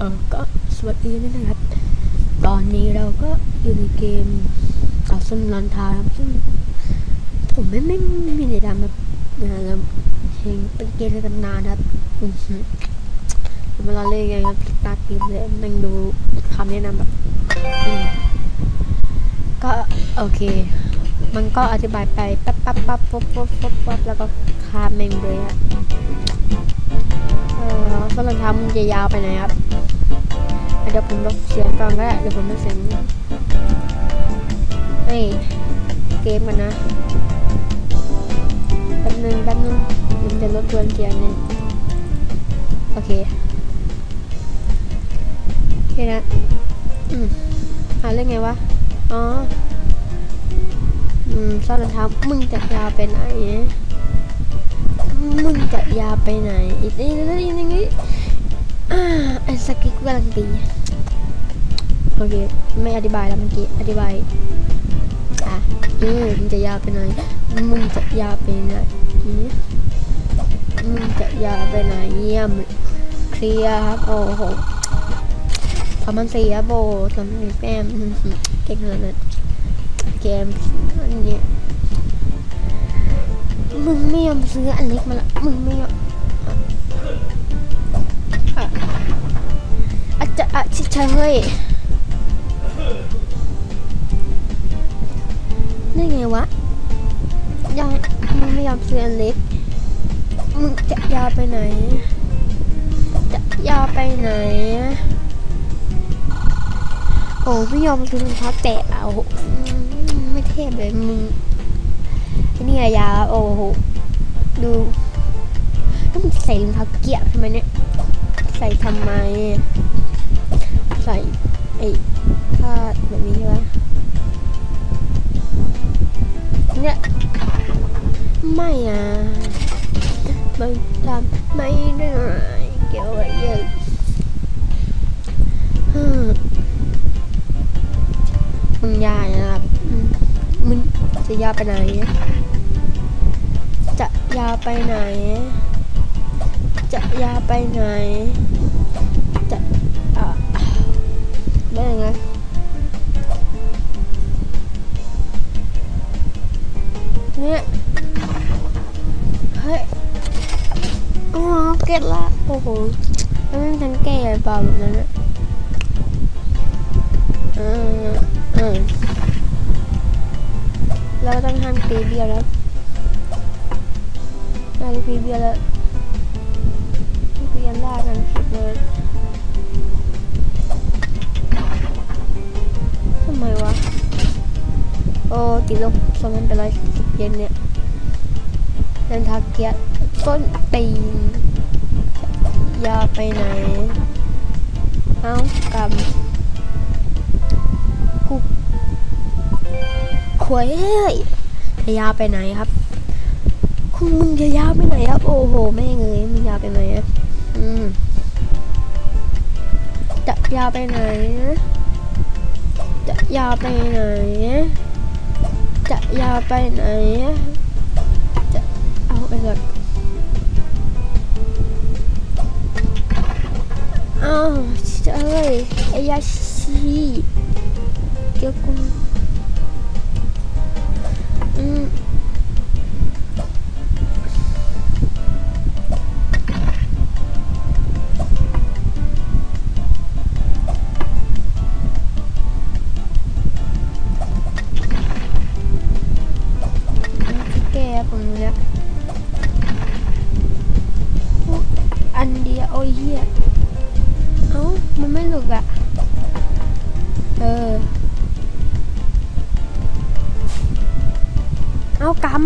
เออก็สวัสดีนะครับ ตอนนี้เราก็อยู่ในเกมกับซุนลันทาครับซึ่งผมไม่ไม่ไม่มีในดำแบบนะแล้วเพลงเป็นเกมในตำนานครับอือหือเวลาเล่นไงครับตาปีเลยนั่งดูคำแนะนำแบบก็โอเค มันก็อธิบายไปปั๊บปั๊บปั๊บปั๊บปั๊บปั๊บปั๊บแล้วก็ข้ามเมงเลยอะเออส่วนรองเท้ามันจะยาวไปไหนครับ เดี๋ยวผมลดเสียงก่อนก็ได้เดี๋ยวผมลดเสียงเฮ้ยเกมกันนะแป๊บนึงแป๊บนึงมันจะลดทวนเสียงนึงโอเคโอเคนะอืมหาเรื่องไงวะอ๋ออืมซ่อนรองเท้ามึงจะยาวไปไหนมึงจะยาวไปไหนอีกนิดนึงอีกนิดนึงอ่าไอ้สกิกกำลังดี โอเค ไม่อธิบายแล้วเมื่อกี้ อธิบายอะมึงจะยาวไปไหนมึงจะยาวไปไหนมึงจะยาวไปไหนเยี่ยมเคลียร์ครับโอ้โหทำมันเสียโบทำให้แปมเก่งขนาดนั้นเกมอันนี้มึงไม่ยอมซื้ออันเล็กมาละมึงไม่ยอมอะอาจจะอะชิชาเฮ้ย ยอมซื้ออันเล็กมึงจะยาวไปไหน จะยาวไปไหน โอ้ไม่ยอมซื้อรองเท้าแตะเอาไม่เทพเลยมึงนี่ยาโอ้โหดูแล้วมันใส่รองเท้าเกียร์ทำไมเนี่ย ใส่ทำไม ใส่ ยายนะครับอืมมึงจะยาวไปไหน จะยาวไปไหน จะยาวไปไหน จะอะได้ไงเนี่ยเฮ้ยอ๋อเก็ตละโอ้โหแล้วมันทันแก่เปล่าแบบนั้นอะ เออเออเราต้องทำตีเบียร์แล้วได้พีเบียร์แล้วพีเบียร์ล่ากันสุดเลยทำไมวะ โอ้ติดลบสองพันแปดร้อยสิบเยนเนี่ยเดินทาเกียต้นตียาไปไหน เอ้ากำ ขวยเอ้ยจะยาวไปไหนครับ คุณมึงจะยาวไปไหนครับ โอ้โหแม่เลยมึงยาวไปไหนอะอืมจะยาวไปไหนจะยาวไปไหนจะยาวไปไหนจะเอาไปก่อนอ้าวเอ้ยไอ้ยาชีเกี่ยวกูอื มแก้ผมเนี่ย เอากำ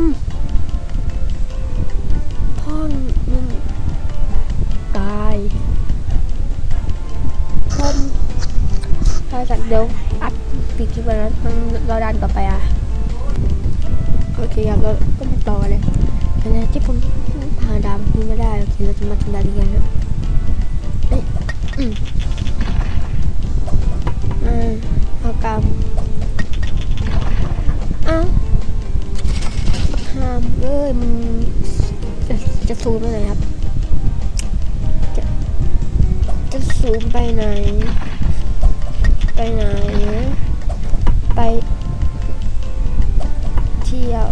พ่อนมึงตายคนถ้าจากเดี๋ยวอัดปีคลิปวันนั้นมันเราดันต่อไปอะ โอเคครับเราก็มาต่อเลยอันนี้ที่ผมผ่านดาวนี้ไม่ได้โอเคเราจะมาทำดาวนี้กันนะเอ้ยอืมอ่าเอากำ เลยมึงจะจะซูมไปไหนครับ จะจะซูมไปไหน ไปไหน ไปเที่ยว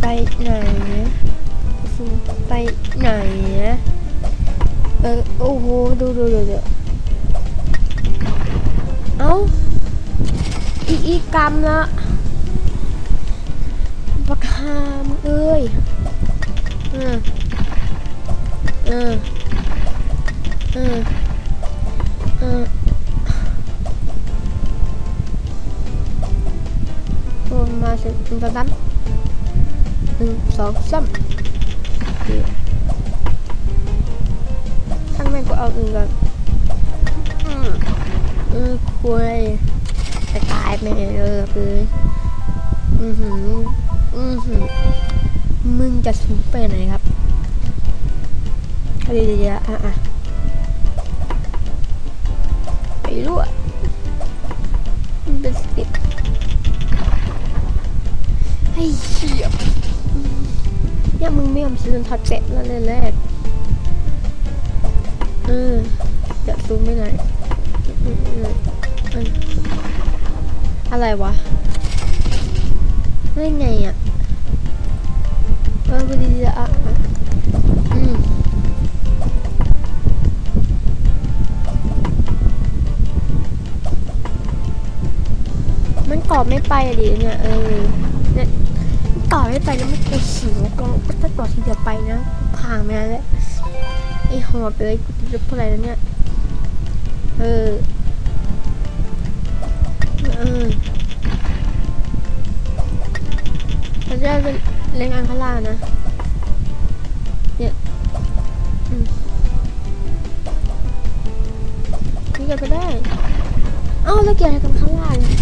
ไปไหนซูมไปไหนเออโอ้โหดูดูดูดูเอ้า อีกอีกกรรมละบักฮามเอ้ยเออเออเออเออโอ้มาสิหนึ่งสองสามหนึ่งสองสามข้างแม่งก็เอาอื่นก่อนอืมเออคุย จะตายไปเลยคืออือหืออือหือมึงจะสูงไปไหนครับเดี๋ยวเฮียอะอะไปรู้อะมันเป็นสติปไอ้เหี้ยเนี่ยมึงไม่ยอมซื้อรองเท้าแตแล้วเลยแรกเออจะซูมไม่ไหนอืมอือ อะไรวะได้ไงอะเออพอดีๆอะอะอืมมันตอบไม่ไปดิเนี่ยเออเนี่ยมันตอไม่ไปแล้วมันไปสิวก็ถ้าตอทีเดียวไปนะพังไปแล้วไอหอบเลยกูจะเท่าไรแล้วเนี่ยเออ เออเราจะเล่นงานข้างล่างนะ เนี่ยอืมนี่ก็ได้ เอ้าแล้วเกี่ยวอะไรกับข้างล่างเนี่ย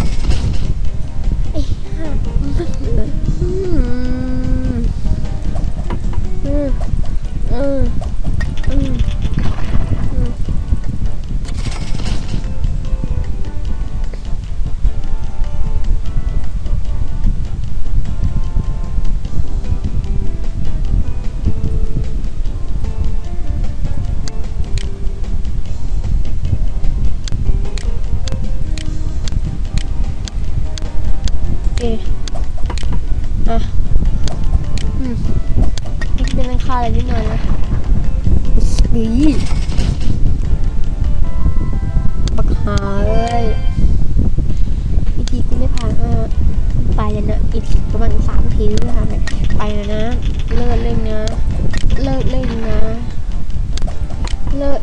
ายนิดหน่อยนะนี่ปักหาเลยอีกทีกูไม่ผ่านอะไปแล้วนะอีกประมาณสามทีหรือเปล่านไปแล้วนะ เลิกเล่นนะ เลิกเล่นนะ เลิก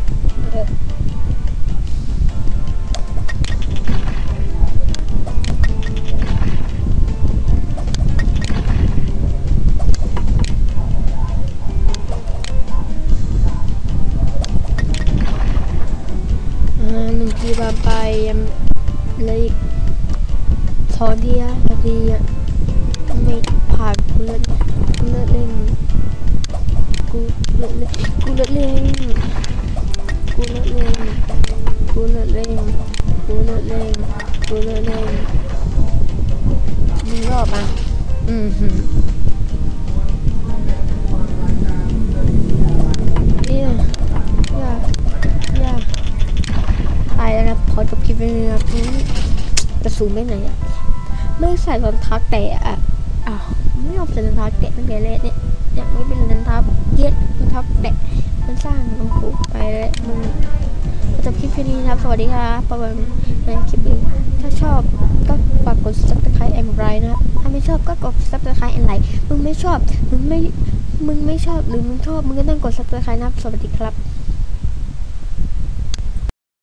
ทีอะทีอะไม่ผ่านกูเลิกกูเลิกเล่นกูเลิกเล่นกูเลิกเล่นกูเลิกเล่นกูเลิกเล่นกูเลิกเล่นกูเลิกเล่นมึงรอบอะอือหือเนี่ยอยาอย่าตายแล้วนะพอจบคลิปไปเลยนะครับอืมจะสูงไปไหนอะ ไม่ใส่รองเท้าแตะอะอ้าวไม่ยอมใส่รองเท้าแตะตั้งแต่แรกเนี่ยเนี่ยไม่เป็นรองเท้าเย็ดรองเท้าแตะมันสร้างมันผูกไปแล้วมึงพอจบคลิปแค่นี้นะครับ สวัสดีครับประมาณในคลิปนี้ถ้าชอบก็ฝากกด subscribe แอนไรนะครับถ้าไม่ชอบก็กด subscribe แอนไลมึงไม่ชอบมึงไม่มึงไม่ชอบหรือมึงชอบมึงก็ต้องกด subscribe นะครับ สวัสดีครับ